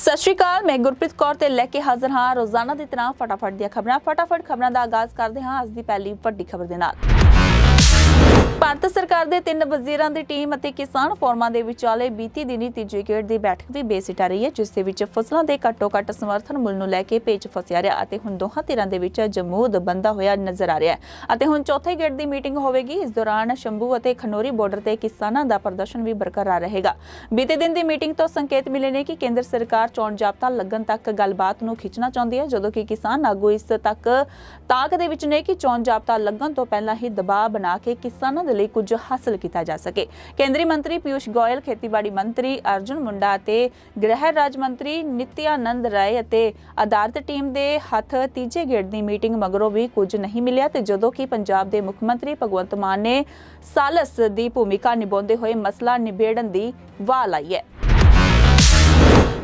ਸਤਿ ਸ਼੍ਰੀ ਅਕਾਲ, ਮੈਂ ਗੁਰਪ੍ਰੀਤ ਕੌਰ ਤੇ ਲੈ ਕੇ ਹਾਜ਼ਰ ਹਾਂ ਰੋਜ਼ਾਨਾ ਦੀ ਤਰ੍ਹਾਂ ਫਟਾਫਟ ਦੀਆਂ ਖਬਰਾਂ। ਫਟਾਫਟ ਖਬਰਾਂ ਦਾ ਆਗਾਜ਼ ਕਰਦੇ ਹਾਂ ਅੱਜ ਦੀ ਪਹਿਲੀ ਵੱਡੀ ਖਬਰ ਦੇ ਨਾਲ। ਭਾਰਤ ਸਰਕਾਰ ਦੇ ਤਿੰਨ ਵਜ਼ੀਰਾਂ ਦੀ ਟੀਮ ਅਤੇ ਕਿਸਾਨ ਫੋਰਮਾਂ ਦੇ ਵਿਚਾਲੇ ਬੀਤੀ ਦਿਨੀ ਤੀਜੀ ਗੇੜ ਦੀ ਬੈਠਕ ਵੀ ਬੇਸਿੱਟਾ ਰਹੀ ਹੈ, ਜਿਸ ਦੇ ਵਿੱਚ ਫਸਲਾਂ ਦੇ ਘੱਟੋ-ਘੱਟ ਸਮਰਥਨ ਮੁੱਲ ਨੂੰ ਲੈ ਕੇ ਪੇਚ ਫਸਿਆ ਰਿਹਾ ਅਤੇ ਹੁਣ ਦੋਹਾਂ ਧਿਰਾਂ ਦੇ ਵਿੱਚ ਜਮੂਦ ਬੰਦਾ ਹੋਇਆ ਨਜ਼ਰ ਆ ਰਿਹਾ ਹੈ। ਅਤੇ ਹੁਣ ਚੌਥੇ ਗੇੜ ਦੀ ਮੀਟਿੰਗ ਹੋਵੇਗੀ, ਇਸ ਦੌਰਾਨ ਸ਼ੰਭੂ ਅਤੇ ਖਨੋਰੀ ਬਾਰਡਰ ਤੇ ਕਿਸਾਨਾਂ ਦਾ ਪ੍ਰਦਰਸ਼ਨ ਵੀ ਬਰਕਰਾਰ ਰਹੇਗਾ। ਬੀਤੇ ਦਿਨ ਦੀ ਮੀਟਿੰਗ ਤੋਂ ਸੰਕੇਤ ਮਿਲੇ ਨੇ ਕਿ ਕੇਂਦਰ ਸਰਕਾਰ ਚੋਣ ਜਾਬਤਾ ਲੱਗਣ ਤੱਕ ਗੱਲਬਾਤ ਨੂੰ ਖਿੱਚਣਾ ਚਾਹੁੰਦੀ ਹੈ, ਜਦੋਂ ਕਿ ਕਿਸਾਨ ਆਗੂ ਇਸ ਤੱਕ ਤਾਕ ਦੇ ਵਿੱਚ ਨੇ ਕਿ ਚੋਣ ਜਾਬਤਾ ਲੱਗਣ ਤੋਂ ਪਹਿਲਾਂ ਹੀ ਦਬਾਅ ਬਣਾ ਕੇ ਕਿਸਾਨਾਂ ਦੇ ਲਈ ਕੁਝ ਹਾਸਲ ਕੀਤਾ ਜਾ ਸਕੇ। ਕੇਂਦਰੀ ਮੰਤਰੀ ਪਿਊਸ਼ ਗੋਇਲ, ਖੇਤੀਬਾੜੀ ਮੰਤਰੀ ਅਰਜੁਨ ਮੁੰਡਾ ਅਤੇ ਗ੍ਰਹਿ ਰਾਜ ਮੰਤਰੀ ਨਿਤਿਆਨੰਦ ਰਾਏ ਅਤੇ ਅਦਾਲਤ ਟੀਮ ਦੇ ਹੱਥ ਤੀਜੇ ਗੇੜ ਦੀ ਮੀਟਿੰਗ ਮਗਰੋਂ ਵੀ ਕੁਝ ਨਹੀਂ ਮਿਲਿਆ ਤੇ ਜਦੋਂ ਕਿ ਪੰਜਾਬ ਦੇ ਮੁੱਖ ਮੰਤਰੀ ਭਗਵੰਤ ਮਾਨ ਨੇ ਸਾਲਸ ਦੀ ਭੂਮਿਕਾ ਨਿਭਾਉਂਦੇ ਹੋਏ ਮਸਲਾ ਨਿਬੇੜਨ ਦੀ ਵਾਹ ਲਾਈ ਹੈ।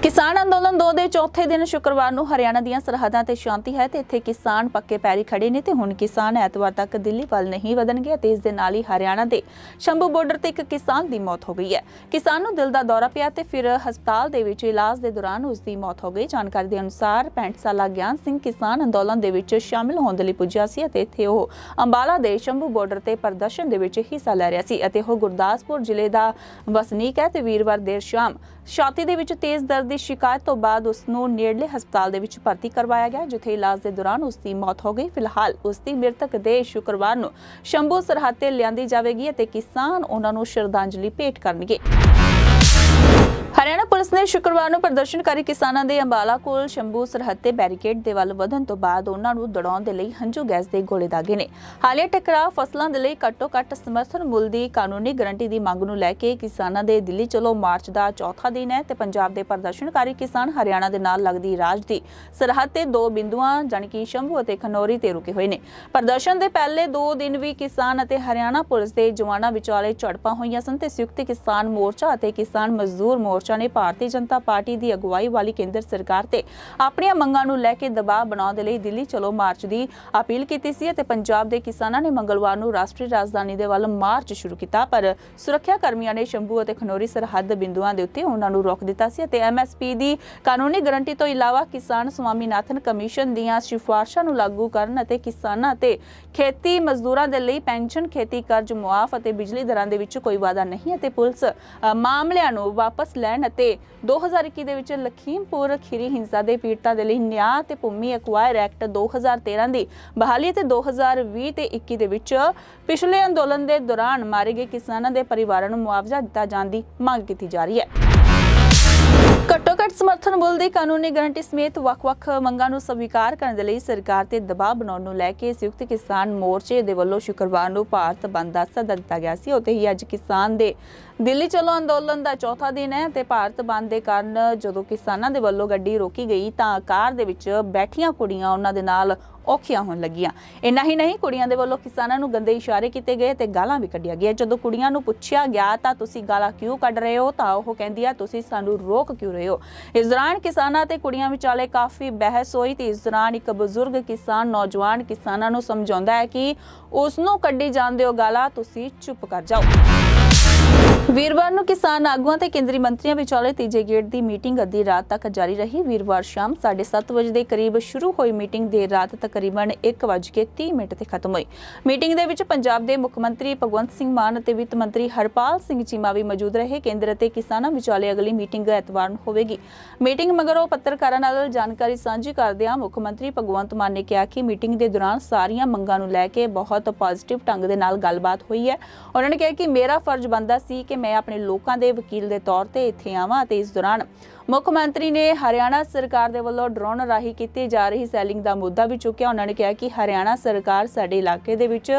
ਕਿਸਾਨ ਅੰਦੋਲਨ 2 ਦੇ ਚੌਥੇ ਦਿਨ ਸ਼ੁੱਕਰਵਾਰ ਨੂੰ ਹਰਿਆਣਾ ਦੀਆਂ ਸਰਹੱਦਾਂ ਤੇ ਸ਼ਾਂਤੀ ਹੈ ਤੇ ਇੱਥੇ ਕਿਸਾਨ ਪੱਕੇ ਪੈਰੀ ਖੜੇ ਨੇ ਤੇ ਹੁਣ ਕਿਸਾਨ ਐਤਵਾਰ ਤੱਕ ਦਿੱਲੀ ਵੱਲ ਨਹੀਂ ਵਧਣਗੇ ਤੇ ਇਸ ਦੇ ਨਾਲ ਹੀ ਹਰਿਆਣਾ ਦੇ ਸ਼ੰਭੂ ਬਾਰਡਰ ਤੇ ਇੱਕ ਕਿਸਾਨ ਦੀ ਮੌਤ ਹੋ ਗਈ ਹੈ। ਕਿਸਾਨ ਨੂੰ ਦਿਲ ਦਾ ਦੌਰਾ ਪਿਆ ਤੇ ਫਿਰ ਹਸਪਤਾਲ ਦੇ ਵਿੱਚ ਇਲਾਜ ਦੇ ਦੌਰਾਨ ਉਸ ਦੀ ਮੌਤ ਹੋ ਗਈ। ਜਾਣਕਾਰੀ ਦੇ ਅਨੁਸਾਰ 65 ਸਾਲਾ ਗਿਆਨ ਸਿੰਘ ਕਿਸਾਨ ਅੰਦੋਲਨ ਦੇ ਵਿੱਚ ਸ਼ਾਮਿਲ ਹੋਣ ਦੇ ਲਈ ਪੁੱਜਿਆ ਸੀ ਅਤੇ ਇੱਥੇ ਉਹ ਅੰਬਾਲਾ ਦੇ ਸ਼ੰਭੂ ਬਾਰਡਰ ਤੇ ਪ੍ਰਦਰਸ਼ਨ ਦੇ ਵਿੱਚ ਹਿੱਸਾ ਲੈ ਰਿਹਾ ਸੀ ਅਤੇ ਉਹ ਗੁਰਦਾਸਪੁਰ ਜ਼ਿਲ੍ਹੇ ਦਾ ਵਸਨੀਕ ਹੈ ਤੇ ਵੀਰਵਾਰ ਦੇਰ ਸ਼ਾਮ ਛਾਤੀ ਦੇ ਵਿੱਚ ਤੇਜ਼ ਦਰਦ ਦੀ ਸ਼ਿਕਾਇਤ ਤੋਂ ਬਾਅਦ ਉਸ ਨੂੰ ਨੇੜਲੇ ਹਸਪਤਾਲ ਦੇ ਵਿੱਚ ਭਰਤੀ ਕਰਵਾਇਆ ਗਿਆ, ਜਿੱਥੇ ਇਲਾਜ ਦੇ ਦੌਰਾਨ ਉਸ ਦੀ ਮੌਤ ਹੋ ਗਈ। ਫਿਲਹਾਲ ਉਸ ਦੀ ਮ੍ਰਿਤਕ ਦੇਹ ਸ਼ੁੱਕਰਵਾਰ ਨੂੰ ਸ਼ੰਭੂ ਸਰਹੱਦ ਤੇ ਲਿਆਂਦੀ ਜਾਵੇਗੀ ਅਤੇ ਕਿਸਾਨ ਉਹਨਾਂ ਨੂੰ ਸ਼ਰਧਾਂਜਲੀ ਭੇਟ ਕਰਨਗੇ। ਹਰਿਆਣਾ ਪੁਲਿਸ ਨੇ ਸ਼ੁੱਕਰਵਾਰ ਨੂੰ ਪ੍ਰਦਰਸ਼ਨਕਾਰੀ ਕਿਸਾਨਾਂ ਦੇ ਅੰਬਾਲਾ ਕੋਲ ਸ਼ੰਭੂ ਸਰਹੱਦ ਤੇ ਬੈਰੀਕੇਡ ਦੇ ਵੱਲ ਵਧਣ ਤੋਂ ਬਾਅਦ ਉਹਨਾਂ ਨੂੰ ਦੜਾਉਣ ਦੇ ਲਈ ਹੰਝੂ ਗੈਸ ਦੇ ਗੋਲੇ ਦਾਗੇ ਨੇ। ਹਾਲੀਆ ਟਕਰਾਅ ਫਸਲਾਂ ਦੇ ਲਈ ਘੱਟੋ-ਘੱਟ ਸਮਰਥਨ ਮੁੱਲ ਦੀ ਕਾਨੂੰਨੀ ਗਰੰਟੀ ਦੀ ਮੰਗ ਨੂੰ ਲੈ ਕੇ ਕਿਸਾਨਾਂ ਦੇ ਦਿੱਲੀ ਚਲੋ ਮਾਰਚ ਦਾ ਚੌਥਾ ਦਿਨ ਹੈ ਤੇ ਪੰਜਾਬ ਦੇ ਪ੍ਰਦਰਸ਼ਨਕਾਰੀ ਕਿਸਾਨ ਹਰਿਆਣਾ ਦੇ ਨਾਲ ਲੱਗਦੀ ਰਾਜ ਦੀ ਸਰਹੱਦ ਤੇ ਦੋ ਬਿੰਦੂਆਂ ਜਾਣੀ ਕਿ ਸ਼ੰਭੂ ਅਤੇ ਖਨੌਰੀ ਤੇ ਰੁਕੇ ਹੋਏ ਨੇ। ਪ੍ਰਦਰਸ਼ਨ ਦੇ ਪਹਿਲੇ ਦੋ ਦਿਨ ਵੀ ਕਿਸਾਨ ਅਤੇ ਹਰਿਆਣਾ ਪੁਲਿਸ ਦੇ ਜਵਾਨਾਂ ਵਿਚਾਲੇ ਝੜਪਾਂ ਹੋਈਆਂ ਸਨ ਤੇ ਸੰਯੁਕਤ ਕਿਸਾਨ ਮੋਰਚਾ ਅਤੇ ਕਿਸਾਨ ਮਜ਼ਦੂਰ ਮੋਰਚਾ ਨੇ ਭਾਰਤੀ ਜਨਤਾ ਪਾਰਟੀ ਦੀ ਅਗਵਾਈ ਵਾਲੀ ਕੇਂਦਰ ਸਰਕਾਰ ਤੇ ਆਪਣੀਆਂ ਮੰਗਾਂ ਨੂੰ ਲੈ ਕੇ ਦਬਾਅ ਬਣਾਉਣ ਦੇ ਲਈ ਦਿੱਲੀ ਚਲੋ ਮਾਰਚ ਦੀ ਅਪੀਲ ਕੀਤੀ ਸੀ ਅਤੇ ਪੰਜਾਬ ਦੇ ਕਿਸਾਨਾਂ ਨੇ ਮੰਗਲਵਾਰ ਨੂੰ ਰਾਸ਼ਟਰੀ ਰਾਜਧਾਨੀ ਦੇ ਵੱਲ ਮਾਰਚ ਸ਼ੁਰੂ ਕੀਤਾ, ਪਰ ਸੁਰੱਖਿਆ ਕਰਮੀਆਂ ਨੇ ਸ਼ੰਭੂ ਅਤੇ ਖਨੌਰੀ ਸਰਹੱਦ ਬਿੰਦੂਆਂ ਦੇ ਉੱਤੇ ਉਹਨਾਂ ਨੂੰ ਰੋਕ ਦਿੱਤਾ ਸੀ ਅਤੇ ਐਮਐਸਪੀ ਦੀ ਕਾਨੂੰਨੀ ਗਾਰੰਟੀ ਤੋਂ ਇਲਾਵਾ ਕਿਸਾਨ ਸਵਾਮੀਨਾਥਨ ਕਮਿਸ਼ਨ ਦੀਆਂ ਸਿਫਾਰਸ਼ਾਂ ਨੂੰ ਲਾਗੂ ਕਰਨ ਅਤੇ ਕਿਸਾਨਾਂ ਤੇ ਖੇਤੀ ਮਜ਼ਦੂਰਾਂ ਦੇ ਲਈ ਪੈਨਸ਼ਨ, ਖੇਤੀ ਕਰਜ਼ ਮੁਆਫ ਅਤੇ ਬਿਜਲੀ ਦਰਾਂ ਦੇ ਵਿੱਚ ਕੋਈ ਵਾਧਾ ਨਹੀਂ ਅਤੇ ਪੁਲਿਸ ਮਾਮਲਿਆਂ ਨੂੰ ਵਾਪਸ ਲੈਣ ਅਤੇ 2021 ਦੇ ਵਿੱਚ ਲਖੀਮਪੁਰ ਖੀਰੀ ਹਿੰਸਾ ਦੇ ਪੀੜਤਾਂ ਦੇ ਲਈ ਨਿਆਂ ਤੇ ਭੂਮੀ ਐਕਵਾਇਰ ਐਕਟ 2013 ਦੀ ਬਹਾਲੀ ਤੇ 2020 ਤੇ 21 ਦੇ ਵਿੱਚ ਪਿਛਲੇ ਅੰਦੋਲਨ ਦੇ ਦੌਰਾਨ ਮਾਰੇ ਗਏ ਕਿਸਾਨਾਂ ਦੇ ਪਰਿਵਾਰਾਂ ਨੂੰ ਮੁਆਵਜ਼ਾ ਦਿੱਤਾ ਜਾਣ ਦੀ ਮੰਗ ਕੀਤੀ ਜਾ ਰਹੀ ਹੈ। ਘੱਟੋ ਘੱਟ ਸਮਰਥਨ ਮੁੱਲ ਦੀ ਕਾਨੂੰਨੀ ਗਾਰੰਟੀ ਸਮੇਤ ਵੱਖ-ਵੱਖ ਮੰਗਾਂ ਨੂੰ ਸਵੀਕਾਰ ਕਰਨ ਦੇ ਲਈ ਸਰਕਾਰ ਤੇ ਦਬਾਅ ਬਣਾਉਣ ਨੂੰ ਲੈ ਕੇ ਸੰਯੁਕਤ ਕਿਸਾਨ ਮੋਰਚੇ ਦੇ ਵੱਲੋਂ ਸ਼ੁੱਕਰਵਾਰ ਨੂੰ ਭਾਰਤ ਬੰਦ ਦਾ ਸੱਦਾ ਦਿੱਤਾ ਗਿਆ ਸੀ। ਉਤੇ ਹੀ ਅੱਜ ਕਿਸਾਨ ਦੇ ਦਿੱਲੀ ਚਲੋ ਅੰਦੋਲਨ ਦਾ ਚੌਥਾ ਦਿਨ ਹੈ ਤੇ ਭਾਰਤ ਬੰਦ ਦੇ ਕਾਰਨ ਜਦੋਂ ਕਿਸਾਨਾਂ ਦੇ ਵੱਲੋਂ ਗੱਡੀ ਰੋਕੀ ਗਈ ਤਾਂ ਕਾਰ ਦੇ ਵਿੱਚ ਬੈਠੀਆਂ ਕੁੜੀਆਂ ਉਹਨਾਂ ਦੇ ਨਾਲ ਔਖੀਆਂ ਹੋਣ ਲੱਗੀਆਂ। ਇੰਨਾ ਹੀ ਨਹੀਂ, ਕੁੜੀਆਂ ਦੇ ਵੱਲੋਂ ਕਿਸਾਨਾਂ ਨੂੰ ਗੰਦੇ ਇਸ਼ਾਰੇ ਕੀਤੇ ਗਏ ਤੇ ਗਾਲਾਂ ਵੀ ਕੱਢੀਆਂ ਗਈਆਂ। ਜਦੋਂ ਕੁੜੀਆਂ ਨੂੰ ਪੁੱਛਿਆ ਗਿਆ ਤਾਂ ਤੁਸੀਂ ਗਾਲਾਂ ਕਿਉਂ ਕੱਢ ਰਹੇ ਹੋ? ਤਾਂ ਉਹ ਕਹਿੰਦੀਆਂ ਤੁਸੀਂ ਸਾਨੂੰ ਰੋਕ ਕਿਉਂ ਰਹੇ ਹੋ? ਇਸ ਦੌਰਾਨ ਕਿਸਾਨਾਂ ਤੇ ਕੁੜੀਆਂ ਵਿਚਾਲੇ ਕਾਫੀ ਬਹਿਸ ਹੋਈ ਤੇ ਇਸ ਦੌਰਾਨ ਇੱਕ ਬਜ਼ੁਰਗ ਕਿਸਾਨ, ਨੌਜਵਾਨ ਕਿਸਾਨਾਂ ਨੂੰ ਸਮਝਾਉਂਦਾ ਹੈ ਕਿ ਉਸ ਨੂੰ ਕੱਢੀ ਜਾਂਦੇ ਹੋ ਗਾਲਾਂ, ਤੁਸੀਂ ਚੁੱਪ ਕਰ ਜਾਓ। ਵੀਰਵਾਰ ਨੂੰ ਕਿਸਾਨ ਆਗੂਆਂ ਤੇ ਕੇਂਦਰੀ ਮੰਤਰੀਆਂ ਵਿਚਾਲੇ ਤੀਜੇ ਗੇੜ ਦੀ ਮੀਟਿੰਗ ਅੱਧੀ ਰਾਤ ਤੱਕ ਜਾਰੀ ਰਹੀ। ਵੀਰਵਾਰ ਸ਼ਾਮ 7:30 ਵਜੇ ਦੇ ਕਰੀਬ ਸ਼ੁਰੂ ਹੋਈ ਮੀਟਿੰਗ ਦੇਰ ਰਾਤ ਤਕਰੀਬਨ 1:30 ਮਿੰਟ ਤੇ ਖਤਮ ਹੋਈ। ਮੀਟਿੰਗ ਦੇ ਵਿੱਚ ਪੰਜਾਬ ਦੇ ਮੁੱਖ ਮੰਤਰੀ ਭਗਵੰਤ ਸਿੰਘ ਮਾਨ ਅਤੇ ਵਿੱਤ ਮੰਤਰੀ ਹਰਪਾਲ ਸਿੰਘ ਚੀਮਾ ਵੀ ਮੌਜੂਦ ਰਹੇ। ਕੇਂਦਰ ਅਤੇ ਕਿਸਾਨਾਂ ਵਿਚਾਲੇ ਅਗਲੀ ਮੀਟਿੰਗ ਐਤਵਾਰ ਨੂੰ ਹੋਵੇਗੀ। ਮੀਟਿੰਗ ਮਗਰੋਂ ਪੱਤਰਕਾਰਾਂ ਨਾਲ ਜਾਣਕਾਰੀ ਸਾਂਝੀ ਕਰਦਿਆਂ ਮੁੱਖ ਮੰਤਰੀ ਭਗਵੰਤ ਮਾਨ ਨੇ ਕਿਹਾ ਕਿ ਮੀਟਿੰਗ ਦੇ ਦੌਰਾਨ ਸਾਰੀਆਂ ਮੰਗਾਂ ਨੂੰ ਲੈ ਕੇ ਬਹੁਤ ਪੋਜ਼ਿਟਿਵ ਢੰਗ ਦੇ ਨਾਲ ਗੱਲਬਾਤ ਹੋਈ ਹੈ। ਉਹਨਾਂ ਨੇ ਕਿਹਾ ਕਿ ਮੇਰਾ ਫਰਜ਼ ਬਣਦਾ ਸੀ ਕਿ ਮੈਂ ਆਪਣੇ ਲੋਕਾਂ ਦੇ ਵਕੀਲ ਦੇ ਤੌਰ ਤੇ ਇੱਥੇ ਆਵਾਂ ਅਤੇ ਇਸ ਦੌਰਾਨ ਮੁੱਖ ਮੰਤਰੀ ਨੇ ਹਰਿਆਣਾ ਸਰਕਾਰ ਦੇ ਵੱਲੋਂ ਡਰੋਨ ਰਾਹੀਂ ਕੀਤੀ ਜਾ ਰਹੀ ਸੈਲਿੰਗ ਦਾ ਮੁੱਦਾ ਵੀ ਚੁੱਕਿਆ। ਉਹਨਾਂ ਨੇ ਕਿਹਾ ਕਿ ਹਰਿਆਣਾ ਸਰਕਾਰ ਸਾਡੇ ਇਲਾਕੇ ਦੇ ਵਿੱਚ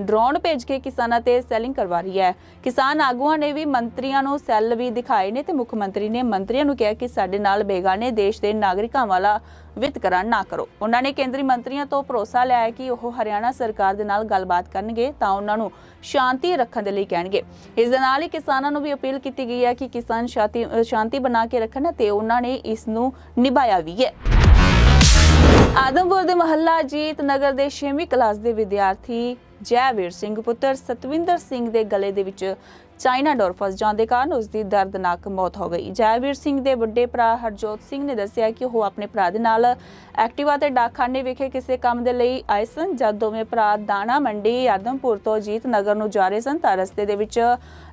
ਡਰੋਨ ਭੇਜ ਕੇ ਕਿਸਾਨਾਂ ਤੇ ਸੈਲਿੰਗ ਕਰਵਾ ਰਹੀ ਹੈ। ਕਿਸਾਨ ਆਗੂਆਂ ਨੇ ਵੀ ਮੰਤਰੀਆਂ ਨੂੰ ਸੈੱਲ ਵੀ ਦਿਖਾਏ ਨੇ ਤੇ ਮੁੱਖ ਮੰਤਰੀ ਨੇ ਮੰਤਰੀਆਂ ਨੂੰ ਕਿਹਾ ਕਿ ਸਾਡੇ ਨਾਲ ਬੇਗਾਨੇ ਦੇਸ਼ ਦੇ ਨਾਗਰਿਕਾਂ ਵਾਲਾ ਵਿਤਕਰਾ ਨਾ ਕਰੋ। ਉਹਨਾਂ ਨੇ ਕੇਂਦਰੀ ਮੰਤਰੀਆਂ ਤੋਂ ਭਰੋਸਾ ਲਿਆ ਹੈ ਕਿ ਉਹ ਹਰਿਆਣਾ ਸਰਕਾਰ ਦੇ ਨਾਲ ਗੱਲਬਾਤ ਕਰਨਗੇ ਤਾਂ ਉਹਨਾਂ ਨੂੰ ਸ਼ਾਂਤੀ ਰੱਖਣ ਦੇ ਲਈ ਕਹਿਣਗੇ। ਇਸ ਦੇ ਨਾਲ ਹੀ ਕਿਸਾਨਾਂ ਨੂੰ ਵੀ ਅਪੀਲ ਕੀਤੀ ਗਈ ਹੈ ਕਿ ਕਿਸਾਨ ਸ਼ਾਂਤੀ ਸ਼ਾਂਤੀ ਬਣਾ ਕੇ ਰੱਖਣ ਤੇ ਉਹਨਾਂ ਨੇ ਇਸ ਨੂੰ ਨਿਭਾਇਆ ਵੀ ਹੈ। ਆਦਮਪੁਰ ਦੇ ਮਹੱਲਾ ਜੀਤ ਨਗਰ ਦੇ 6ਵੀਂ ਕਲਾਸ ਦੇ ਵਿਦਿਆਰਥੀ ਜੈਵੀਰ ਸਿੰਘ ਪੁੱਤਰ ਸਤਵਿੰਦਰ ਸਿੰਘ ਦੇ ਗਲੇ ਦੇ ਵਿੱਚ ਚਾਈਨਾ ਡੋਰ ਫਸ ਜਾਣ ਦੇ ਕਾਰਨ ਉਸ ਦੀ ਦਰਦਨਾਕ ਮੌਤ ਹੋ ਗਈ। ਜੈਵੀਰ ਸਿੰਘ ਦੇ ਵੱਡੇ ਭਰਾ ਹਰਜੋਤ ਸਿੰਘ ਨੇ ਦੱਸਿਆ ਕਿ ਉਹ ਆਪਣੇ ਭਰਾ ਦੇ ਨਾਲ ਐਕਟਿਵਾ ਤੇ ਡਾਕਖਾਨੇ ਵਿਖੇ ਕਿਸੇ ਕੰਮ ਦੇ ਲਈ ਆਏ ਸਨ। ਜਦ ਦੋਵੇਂ ਭਰਾ ਦਾਣਾ ਮੰਡੀ ਆਦਮਪੁਰ ਤੋਂ ਜੀਤ ਨਗਰ ਨੂੰ ਜਾ ਰਹੇ ਸਨ ਤਾਂ ਰਸਤੇ ਦੇ ਵਿੱਚ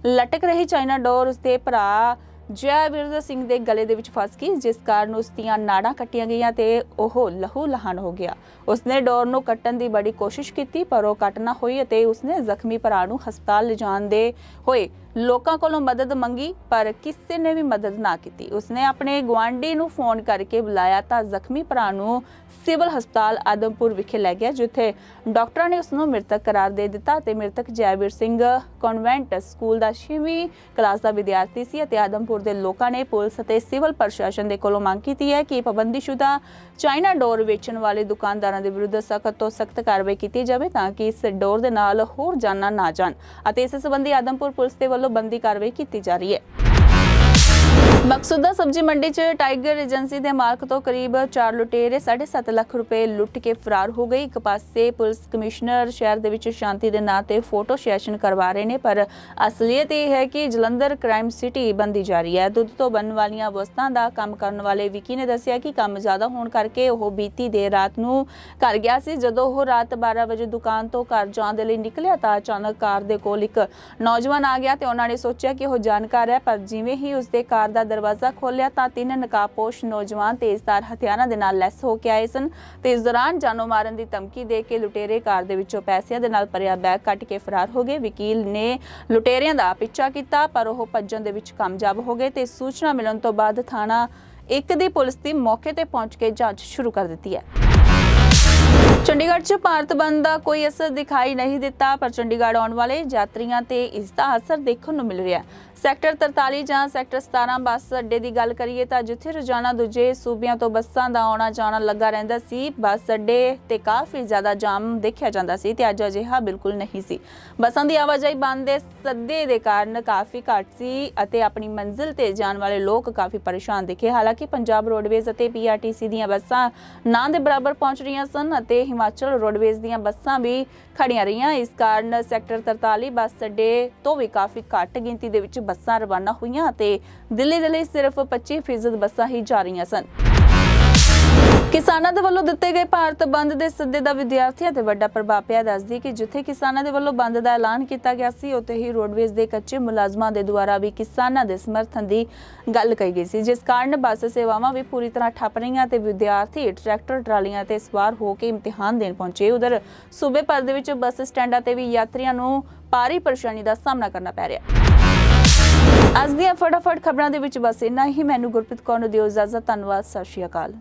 ਲਟਕ ਰਹੀ ਚਾਈਨਾ ਡੋਰ ਉਸਦੇ ਭਰਾ ਜੈਵੀਰ ਸਿੰਘ ਦੇ ਗਲੇ ਦੇ ਵਿੱਚ ਫਸ ਗਈ, ਜਿਸ ਕਾਰਨ ਉਸ ਦੀਆਂ ਨਾੜਾਂ ਕੱਟੀਆਂ ਗਈਆਂ ਤੇ ਉਹ ਲਹੂ ਲਹਾਨ ਹੋ ਗਿਆ। ਉਸਨੇ ਡੋਰ ਨੂੰ ਕੱਟਣ ਦੀ ਬੜੀ ਕੋਸ਼ਿਸ਼ ਕੀਤੀ, ਪਰ ਉਹ ਕੱਟ ਨਾ ਹੋਈ ਅਤੇ ਉਸਨੇ ਜ਼ਖਮੀ ਭਰਾ ਨੂੰ ਹਸਪਤਾਲ ਲਿਜਾਣ ਦੇ ਹੋਏ ਲੋਕਾਂ ਕੋਲੋਂ ਮਦਦ ਮੰਗੀ, ਪਰ ਕਿਸੇ ਨੇ ਵੀ ਮਦਦ ਨਾ ਕੀਤੀ। ਉਸਨੇ ਆਪਣੇ ਗੁਆਂਢੀ ਨੂੰ ਫੋਨ ਕਰਕੇ ਬੁਲਾਇਆ ਤਾਂ ਜ਼ਖਮੀ ਭਰਾ ਨੂੰ ਸਿਵਲ ਹਸਪਤਾਲ ਆਦਮਪੁਰ ਵਿਖੇ ਲੈ ਗਿਆ, ਜਿੱਥੇ ਡਾਕਟਰਾਂ ਨੇ ਉਸ ਨੂੰ ਮ੍ਰਿਤਕ ਕਰਾਰ ਦੇ ਦਿੱਤਾ ਤੇ ਮ੍ਰਿਤਕ ਜੈਵੀਰ ਸਿੰਘ ਕਨਵੈਂਟ ਸਕੂਲ ਦਾ 6ਵੀਂ ਕਲਾਸ ਦਾ ਵਿਦਿਆਰਥੀ ਸੀ ਅਤੇ ਆਦਮਪੁਰ ਦੇ ਲੋਕਾਂ ਨੇ ਪੁਲਿਸ ਅਤੇ ਸਿਵਲ ਪ੍ਰਸ਼ਾਸਨ ਦੇ ਕੋਲੋਂ ਮੰਗ ਕੀਤੀ ਹੈ ਕਿ ਪਾਬੰਦੀਸ਼ੁਦਾ ਚਾਈਨਾ ਡੋਰ ਵੇਚਣ ਵਾਲੇ ਦੁਕਾਨਦਾਰਾਂ ਦੇ ਵਿਰੁੱਧ ਸਖਤ ਤੋਂ ਸਖਤ ਕਾਰਵਾਈ ਕੀਤੀ ਜਾਵੇ ਤਾਂ ਕਿ ਇਸ ਡੋਰ ਦੇ ਨਾਲ ਹੋਰ ਜਾਨਾਂ ਨਾ ਜਾਣ ਅਤੇ ਇਸ ਸੰਬੰਧੀ ਆਦਮਪੁਰ ਪੁਲਿਸ ਦੇ ਵੱਲੋਂ ਬੰਦੀ ਕਾਰਵਾਈ ਕੀਤੀ ਜਾ ਰਹੀ ਹੈ। ਮਕਸੂਦਾ ਸਬਜ਼ੀ ਮੰਡੀ 'ਚ ਟਾਈਗਰ ਏਜੰਸੀ ਦੇ ਮਾਲਕ ਤੋਂ ਕਰੀਬ 4 ਲੁਟੇਰੇ 7.5 ਲੱਖ ਰੁਪਏ ਲੁੱਟ ਕੇ ਫਰਾਰ ਹੋ ਗਏ। ਇੱਕ ਪਾਸੇ ਪੁਲਿਸ ਕਮਿਸ਼ਨਰ ਸ਼ਹਿਰ ਦੇ ਵਿੱਚ ਸ਼ਾਂਤੀ ਦੇ ਨਾਂ ਤੇ ਫੋਟੋ ਸੈਸ਼ਨ ਕਰਵਾ ਰਹੇ ਨੇ, ਪਰ ਅਸਲੀਅਤ ਇਹ ਹੈ ਕਿ ਜਲੰਧਰ ਕ੍ਰਾਈਮ ਸਿਟੀ ਬੰਦੀ ਜਾ ਰਹੀ ਹੈ। ਦੁੱਧ ਤੋਂ ਬਣਨ ਵਾਲੀਆਂ ਵਸਤਾਂ ਦਾ ਕੰਮ ਕਰਨ ਵਾਲੇ ਵਿਕੀ ਨੇ ਦੱਸਿਆ ਕਿ ਕੰਮ ਜ਼ਿਆਦਾ ਹੋਣ ਕਰਕੇ ਉਹ ਬੀਤੀ ਦੇਰ ਰਾਤ ਨੂੰ ਘਰ ਗਿਆ ਸੀ। ਜਦੋਂ ਉਹ ਰਾਤ 12 ਵਜੇ ਦੁਕਾਨ ਤੋਂ ਘਰ ਜਾਣ ਦੇ ਲਈ ਨਿਕਲਿਆ ਤਾਂ ਅਚਾਨਕ ਕਾਰ ਦੇ ਕੋਲ ਇੱਕ ਨੌਜਵਾਨ ਆ ਗਿਆ ਤੇ ਉਹਨਾਂ ਨੇ ਸੋਚਿਆ ਕਿ ਉਹ ਜਾਣਕਾਰ ਹੈ, ਪਰ ਜਿਵੇਂ ਹੀ ਉਸਦੇ ਕਾਰ ਦਾ ਦਰਵਾਜ਼ਾ ਖੋਲ੍ਹਿਆ ਤਾਂ ਤਿੰਨ ਨਕਾਬਪੋਸ਼ ਨੌਜਵਾਨ ਤੇਜ਼ਧਾਰ ਹਥਿਆਰਾਂ ਦੇ ਨਾਲ ਲੈਸ ਹੋ ਕੇ ਆਏ ਸਨ ਤੇ ਇਸ ਦੌਰਾਨ ਜਾਨੋਂ ਮਾਰਨ ਦੀ ਧਮਕੀ ਦੇ ਕੇ ਲੁਟੇਰੇ ਕਾਰ ਦੇ ਵਿੱਚੋਂ ਪੈਸਿਆਂ ਦੇ ਨਾਲ ਭਰਿਆ ਬੈਗ ਕੱਟ ਕੇ ਫਰਾਰ ਹੋ ਗਏ। ਵਕੀਲ ਨੇ ਲੁਟੇਰਿਆਂ ਦਾ ਪਿੱਛਾ ਕੀਤਾ, ਪਰ ਉਹ ਭੱਜਣ ਦੇ ਵਿੱਚ ਕਾਮਯਾਬ ਹੋ ਗਏ ਤੇ ਸੂਚਨਾ ਮਿਲਣ ਤੋਂ ਬਾਅਦ ਥਾਣਾ ਇੱਕ ਦੀ ਪੁਲਿਸ ਦੀ ਮੌਕੇ ਤੇ ਪਹੁੰਚ ਕੇ ਜਾਂਚ ਸ਼ੁਰੂ ਕਰ ਦਿੱਤੀ ਹੈ। ਚੰਡੀਗੜ੍ਹ 'ਚ ਭਾਰਤ ਬੰਦ ਦਾ ਕੋਈ ਅਸਰ ਦਿਖਾਈ ਨਹੀਂ ਦਿੱਤਾ, ਪਰ ਚੰਡੀਗੜ੍ਹ ਆਉਣ ਵਾਲੇ ਯਾਤਰੀਆਂ ਤੇ ਇਸ ਦਾ ਅਸਰ ਦੇਖਣ ਨੂੰ ਮਿਲ ਰਿਹਾ ਹੈ। ਸੈਕਟਰ 43 ਜਾਂ ਸੈਕਟਰ 17 ਬੱਸ ਅੱਡੇ ਦੀ ਗੱਲ ਕਰੀਏ ਤਾਂ ਜਿੱਥੇ ਰੋਜ਼ਾਨਾ ਦੂਜੇ ਸੂਬਿਆਂ ਤੋਂ ਬੱਸਾਂ ਦਾ ਆਉਣਾ ਜਾਣਾ ਲੱਗਾ ਰਹਿੰਦਾ ਸੀ, ਬੱਸ ਅੱਡੇ ਤੇ ਕਾਫੀ ਜ਼ਿਆਦਾ ਜਾਮ ਦੇਖਿਆ ਜਾਂਦਾ ਸੀ ਤੇ ਅੱਜ ਅਜਿਹਾ ਬਿਲਕੁਲ ਨਹੀਂ ਸੀ। ਬੱਸਾਂ ਦੀ ਆਵਾਜਾਈ ਬੰਦ ਦੇ ਸੱਦੇ ਦੇ ਕਾਰਨ ਕਾਫੀ ਘੱਟ ਸੀ ਅਤੇ ਆਪਣੀ ਮੰਜ਼ਿਲ ਤੇ ਜਾਣ ਵਾਲੇ ਲੋਕ ਕਾਫੀ ਪਰੇਸ਼ਾਨ ਦਿਖੇ। ਹਾਲਾਂਕਿ ਪੰਜਾਬ ਰੋਡਵੇਜ਼ ਅਤੇ ਪੀਆਰਟੀਸੀ ਦੀਆਂ ਬੱਸਾਂ ਨਾ ਦੇ ਬਰਾਬਰ ਪਹੁੰਚ ਰਹੀਆਂ ਸਨ ਅਤੇ ਹਿਮਾਚਲ ਰੋਡਵੇਜ਼ ਦੀਆਂ ਬੱਸਾਂ ਵੀ ਖੜੀਆਂ ਰਹੀਆਂ। ਇਸ ਕਾਰਨ ਸੈਕਟਰ 43 ਬੱਸ ਅੱਡੇ ਤੋਂ ਵੀ ਕਾਫੀ ਘੱਟ ਗਿਣਤੀ ਦੇ ਵਿੱਚ ਬੱਸਾਂ ਰਵਾਨਾ ਹੋਈਆਂ ਅਤੇ ਦਿੱਲੀ ਦੇ ਲਈ ਸਿਰਫ 25% ਬੱਸਾਂ ਹੀ ਜਾ ਰਹੀਆਂ ਸਨ। ਕਿਸਾਨਾਂ ਦੇ ਵੱਲੋਂ ਦਿੱਤੇ ਗਏ ਭਾਰਤ ਬੰਦ ਦੇ ਸੱਦੇ ਦਾ ਵਿਦਿਆਰਥੀਆਂ ਤੇ ਵੱਡਾ ਪ੍ਰਭਾਵ ਪਿਆ ਦੱਸਦੀ ਕਿ ਜਿੱਥੇ ਕਿਸਾਨਾਂ ਦੇ ਵੱਲੋਂ ਬੰਦ ਦਾ ਐਲਾਨ ਕੀਤਾ ਗਿਆ ਸੀ, ਉੱਥੇ ਹੀ ਰੋਡਵੇਜ਼ ਦੇ ਕੱਚੇ ਮੁਲਾਜ਼ਮਾਂ ਦੇ ਦੁਆਰਾ ਵੀ ਕਿਸਾਨਾਂ ਦੇ ਸਮਰਥਨ ਦੀ ਗੱਲ ਕਹੀ ਗਈ ਸੀ। ਜਿਸ ਕਾਰਨ ਬੱਸ ਸੇਵਾਵਾਂ ਵੀ ਪੂਰੀ ਤਰ੍ਹਾਂ ਠੱਪ ਰਹੀਆਂ ਤੇ ਵਿਦਿਆਰਥੀ ਟਰੈਕਟਰ, ਟਰਾਲੀਆਂ ਤੇ ਸਵਾਰ ਹੋ ਕੇ ਇਮਤਿਹਾਨ ਦੇਣ ਪਹੁੰਚੇ। ਉਧਰ ਸੂਬੇ ਭਰ ਦੇ ਵਿੱਚ ਬੱਸ ਸਟੈਂਡਾਂ ਤੇ ਵੀ ਯਾਤਰੀਆਂ ਨੂੰ ਭਾਰੀ ਪਰੇਸ਼ਾਨੀ ਦਾ ਸਾਹਮਣਾ ਕਰਨਾ ਪੈ ਰਿਹਾ। ਅੱਜ ਦੀਆਂ ਫਟਾਫਟ ਖਬਰਾਂ ਦੇ ਵਿੱਚ ਬਸ ਇੰਨਾ ਹੀ। ਮੈਨੂੰ ਗੁਰਪ੍ਰੀਤ ਕੌਰ ਨੂੰ ਦਿਓ ਇਜਾਜ਼ਤ। ਧੰਨਵਾਦ। ਸਤਿ ਸ਼੍ਰੀ ਅਕਾਲ।